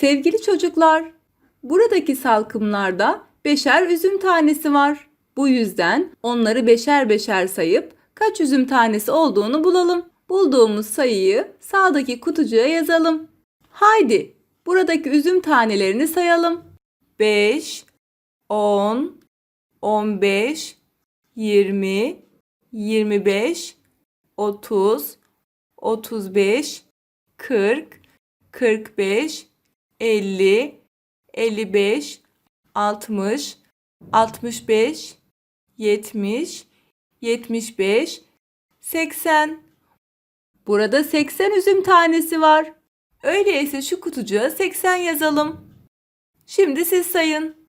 Sevgili çocuklar, buradaki salkımlarda beşer üzüm tanesi var. Bu yüzden onları beşer beşer sayıp kaç üzüm tanesi olduğunu bulalım. Bulduğumuz sayıyı sağdaki kutucuğa yazalım. Haydi, buradaki üzüm tanelerini sayalım. 5, 10, 15, 20, 25, 30, 35, 40, 45, 50, 55, 60, 65, 70, 75, 80. Burada 80 üzüm tanesi var. Öyleyse şu kutucuğa 80 yazalım. Şimdi siz sayın.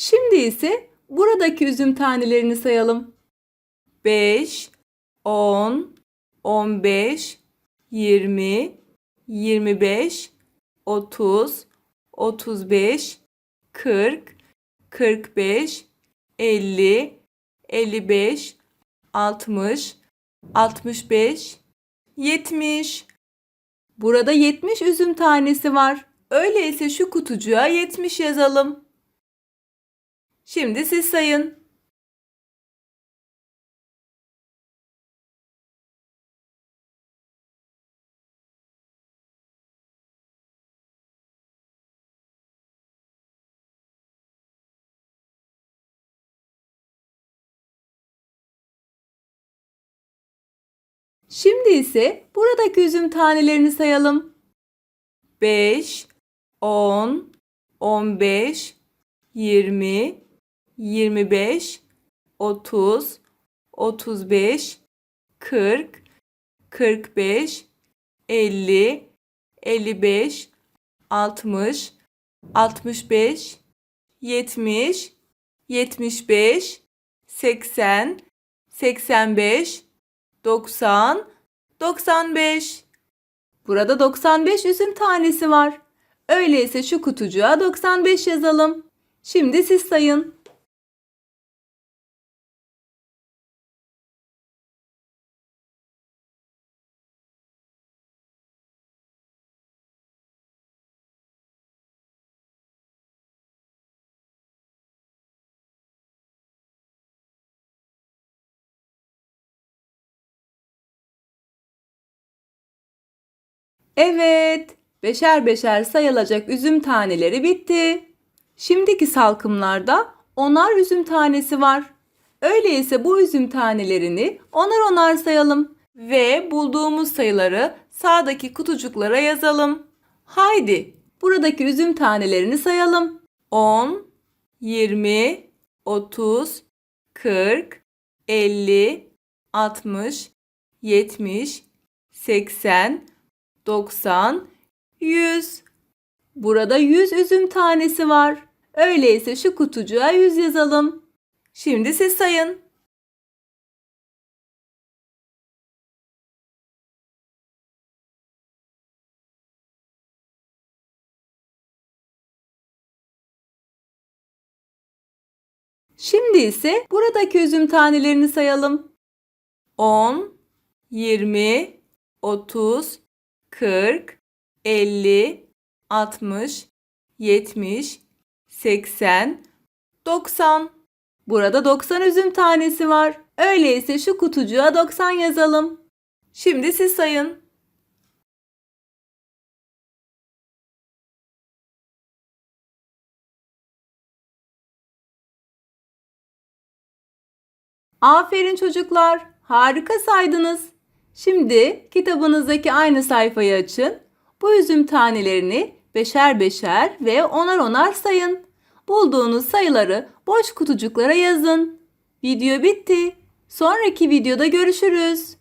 Şimdi ise buradaki üzüm tanelerini sayalım. 5, 10, 15, 20, 25, 30, 35, 40, 45, 50, 55, 60, 65, 70. Burada 70 üzüm tanesi var. Öyleyse şu kutucuğa 70 yazalım. Şimdi siz sayın. Şimdi ise buradaki üzüm tanelerini sayalım. 5, 10, 15, 20, 25, 30, 35, 40, 45, 50, 55, 60, 65, 70, 75, 80, 85, 90, 95. Burada 95 üzüm tanesi var. Öyleyse şu kutucuğa 95 yazalım. Şimdi siz sayın. Evet, beşer beşer sayılacak üzüm taneleri bitti. Şimdiki salkımlarda onar üzüm tanesi var. Öyleyse bu üzüm tanelerini onar onar sayalım ve bulduğumuz sayıları sağdaki kutucuklara yazalım. Haydi buradaki üzüm tanelerini sayalım. 10, 20, 30, 40, 50, 60, 70, 80, 90, 100. Burada 100 üzüm tanesi var. Öyleyse şu kutucuğa 100 yazalım. Şimdi siz sayın. Şimdi ise buradaki üzüm tanelerini sayalım. 10, 20, 30, 40, 50, 60, 70, 80, 90. Burada 90 üzüm tanesi var. Öyleyse şu kutucuğa 90 yazalım. Şimdi siz sayın. Aferin çocuklar. Harika saydınız. Şimdi kitabınızdaki aynı sayfayı açın. Bu üzüm tanelerini beşer beşer ve onar onar sayın. Bulduğunuz sayıları boş kutucuklara yazın. Video bitti. Sonraki videoda görüşürüz.